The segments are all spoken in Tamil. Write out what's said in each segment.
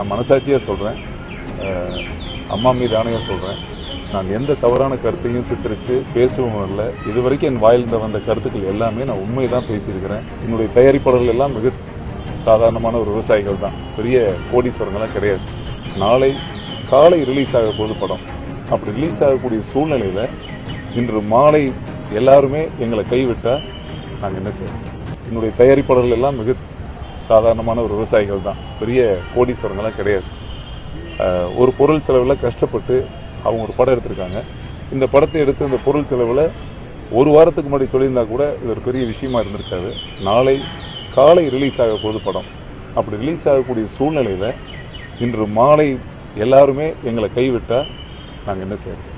நான் மனசாட்சியாக சொல்கிறேன் அம்மா மீது ஆணையாக சொல்கிறேன் நான் எந்த தவறான கருத்தையும் சித்தரித்து பேசவும் இல்லை இது வரைக்கும் என் வாயிலிருந்து வந்த கருத்துக்கள் எல்லாமே நான் உண்மை தான் பேசியிருக்கிறேன். என்னுடைய தயாரிப்பாளர்கள் எல்லாம் மிக சாதாரணமான ஒரு விவசாயிகள் தான். பெரிய கோடீஸ்வரங்கள்லாம் கிடையாது. நாளை காலை ரிலீஸ் ஆக போது படம். அப்படி ரிலீஸ் ஆகக்கூடிய சூழ்நிலையில் இன்று மாலை எல்லாருமே எங்களை கைவிட்டால் நாங்கள் என்ன செய்வோம் என்னுடைய தயாரிப்பாளர்கள் எல்லாம் மிக சாதாரணமான ஒரு விவசாயிகள் தான். பெரிய கோடீஸ்வரங்களாம் கிடையாது. ஒரு பொருள் செலவில் கஷ்டப்பட்டு அவங்க ஒரு படம் எடுத்திருக்காங்க. இந்த படத்தை எடுத்து இந்த பொருள் செலவில் ஒரு வாரத்துக்கு முன்னாடி சொல்லியிருந்தா கூட இது ஒரு பெரிய விஷயமா இருந்திருக்காது. நாளை காலை ரிலீஸ் ஆக போகுது படம். அப்படி ரிலீஸ் ஆகக்கூடிய சூழ்நிலையில் இன்று மாலை எல்லாருமே எங்களை கைவிட்டால் நாங்கள் என்ன செய்யறது?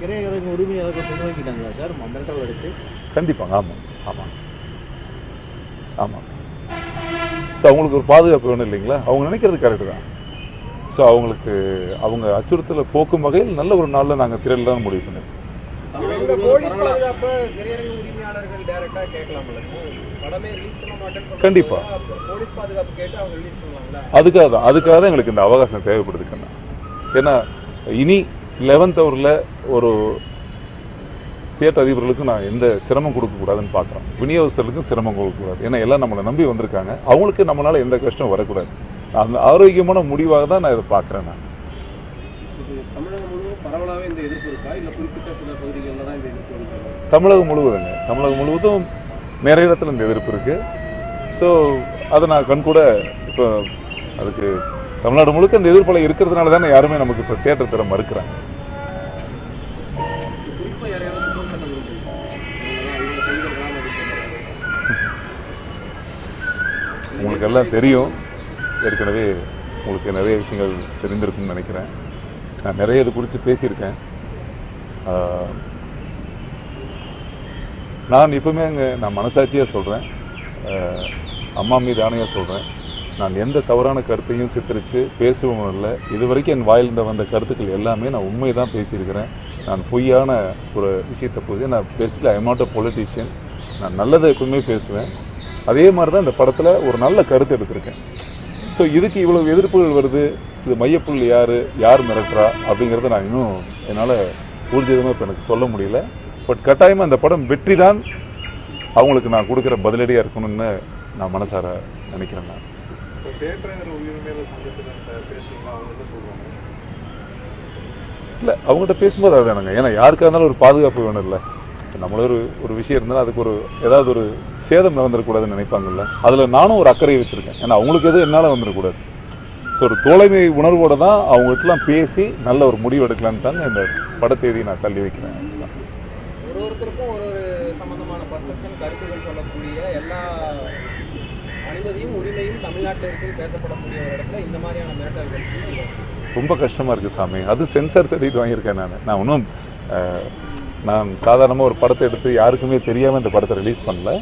திரையரங்க உரிமையாளர்கள் முன்வைக்கிட்டாங்களா சார்? மிரட்டல் எடுத்து கண்டிப்பாங்க. ஆமாம் ஆமாம் ஆமாம் ஸோ அவங்களுக்கு ஒரு பாதுகாப்பு வேணும் இல்லைங்களா? அவங்க நினைக்கிறது கரெக்டு தான். ஸோ அவங்களுக்கு அவங்க அச்சுறுத்தலை போக்கும் வகையில் நல்ல ஒரு நாளில் நாங்கள் திரையிடலாம்னு முடிவு பண்ணிருக்கோம். கண்டிப்பா. அதுக்காக தான். அதுக்காக தான் எங்களுக்கு இந்த அவகாசம் தேவைப்படுது கண்ணா. ஏன்னா இனி லெவன்த் ஹவரில் ஒரு தியேட்டர் அதிபர்களுக்கு நான் எந்த சிரமம் கொடுக்கக்கூடாதுன்னு பார்க்குறோம். விநியோகஸ்தர்களுக்கும் சிரமம் கொடுக்கக்கூடாது. ஏன்னா எல்லாம் நம்மளை நம்பி வந்திருக்காங்க. அவங்களுக்கு நம்மளால எந்த கஷ்டம் வரக்கூடாது. அந்த ஆரோக்கியமான முடிவாக தான் நான் இதை பார்க்குறேன் நான். தமிழகம் முழுவதுங்க. தமிழகம் முழுவதும் நிறைய இடத்துல இந்த எதிர்ப்பு இருக்கு. ஸோ அதை நான் கண்கூட இப்போ அதுக்கு தமிழ்நாடு முழுக்க இந்த எதிர்ப்பலை இருக்கிறதுனால தானே யாருமே நமக்கு இப்போ தேட்டர் தர மறுக்கிறாங்க. உங்களுக்கெல்லாம் தெரியும். ஏற்கனவே உங்களுக்கு நிறைய விஷயங்கள் தெரிந்திருக்கும்னு நினைக்கிறேன். நான் நிறைய இது குறித்து பேசியிருக்கேன். நான் எப்பவுமே அங்கே நான் மனசாட்சியாக சொல்கிறேன் அம்மா மீது ஆணையாக சொல்கிறேன் நான் எந்த தவறான கருத்தையும் சித்தரித்து பேசுவோம் இல்லை இது வரைக்கும் என் வாயிலிருந்து வந்த கருத்துக்கள் எல்லாமே நான் உண்மை தான் பேசியிருக்கிறேன். நான் பொய்யான ஒரு விஷயத்தை போய் நான் பேசிக்கல ஐ நாட் அ பொலிட்டீஷியன் நான் நல்லதை எப்பவுமே பேசுவேன். அதே மாதிரி தான் இந்த படத்தில் ஒரு நல்ல கருத்து எடுத்திருக்கேன். ஸோ இதுக்கு இவ்வளவு எதிர்ப்புகள் வருது இது மையப்புள்ளி யார் யார் மிரட்டுறா அப்படிங்கிறத நான் இன்னும் என்னால் ஊர்ஜிதமாக இப்போ எனக்கு சொல்ல முடியல. பட் கட்டாயமாக இந்த படம் வெற்றி தான் அவங்களுக்கு நான் கொடுக்குற பதிலடியாக இருக்கணும்னு நான் மனசார நினைக்கிறேன் நான். இல்லை அவங்ககிட்ட பேசும்போது அது வேணுங்க ஏன்னா யாருக்காக இருந்தாலும் ஒரு பாதுகாப்பு வேணும் இல்லை நம்மள ஒரு ஒரு விஷயம் இருந்தாலும் அதுக்கு ஒரு ஏதாவது ஒரு சேதம் நடந்துடக்கூடாதுன்னு நினைப்பாங்கல்ல? அதில் நானும் ஒரு அக்கறை வச்சுருக்கேன். ஏன்னா அவங்களுக்கு எதுவும் என்னால் வந்துடக்கூடாது ஸோ ஒரு தோழமை உணர்வோடு தான் அவங்ககிட்டலாம் பேசி நல்ல ஒரு முடிவு எடுக்கலான்னு தாங்க இந்த படத்தேதியை நான் தள்ளி வைக்கிறேன். ஒரு ஒருத்தருக்கும் ஒரு ஒரு பர்செப்ஷன் கருத்துக்கள் சொல்லக்கூடிய எல்லா அனுமதியும் உரிமையும் தமிழ்நாட்டில் இருக்கு பேசப்படக்கூடிய ஒரு இடத்துல இந்த மாதிரியான மிரட்டல்கள் ரொம்ப கஷ்டமாக இருக்குது சாமி. அது சென்சார் சர்டிஃபிகேட் வாங்கியிருக்கேன் நான். நான் அஹ், நான் சாதாரணமாக ஒரு படத்தை எடுத்து யாருக்குமே தெரியாமல் இந்த படத்தை ரிலீஸ் பண்ணல.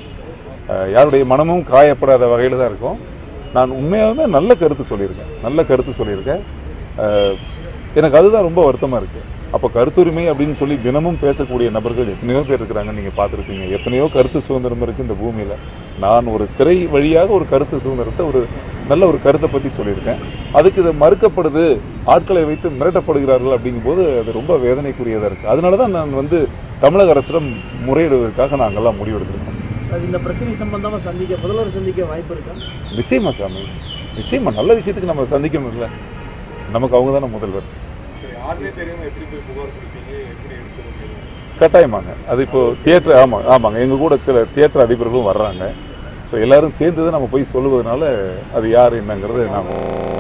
யாருடைய மனமும் காயப்படாத வகையில் தான் இருக்கும். நான் உண்மையாகவே நல்ல கருத்து சொல்லியிருக்கேன். நல்ல கருத்து சொல்லியிருக்கேன். எனக்கு அதுதான் ரொம்ப வருத்தமாக இருக்குது அப்போ கருத்துரிமை அப்படின்னு சொல்லி தினமும் பேசக்கூடிய நபர்கள் எத்தனையோ பேர் இருக்கிறாங்க. நீங்கள் பார்த்துருப்பீங்க. எத்தனையோ கருத்து சுதந்திரம் இருக்குது இந்த பூமியில். நான் ஒரு திரை வழியாக ஒரு கருத்து சுதந்திரத்தை ஒரு நல்ல ஒரு கருத்தை பற்றி சொல்லியிருக்கேன். அதுக்கு இது மறுக்கப்படுது ஆட்களை வைத்து மிரட்டப்படுகிறார்கள் அப்படிங்கும்போது அது ரொம்ப வேதனைக்குரியதாக இருக்குது அதனால தான் நான் வந்து தமிழக அரசிடம் முறையிடுவதற்காக நாங்கள்லாம் முடிவெடுத்திருக்கோம் அது இந்த பிரச்சனை சம்பந்தமா சந்திக்க முதல்வர் சந்திக்க வாய்ப்பு இருக்கா? நிச்சயமா சாமி. நிச்சயமா நல்ல விஷயத்துக்கு நம்ம சந்திக்கணும் இல்லை. நமக்கு அவங்க தானே முதல்வர். கட்டாயமாங்க. அது இப்போ தியேட்டர் ஆமாம் ஆமாங்க. எங்கள் கூட சில தியேட்டர் அதிபர்களும் வர்றாங்க. ஸோ எல்லாரும் சேர்ந்து தான் நம்ம போய் சொல்லுவதனால அது யார் என்னங்கிறது நாங்கள்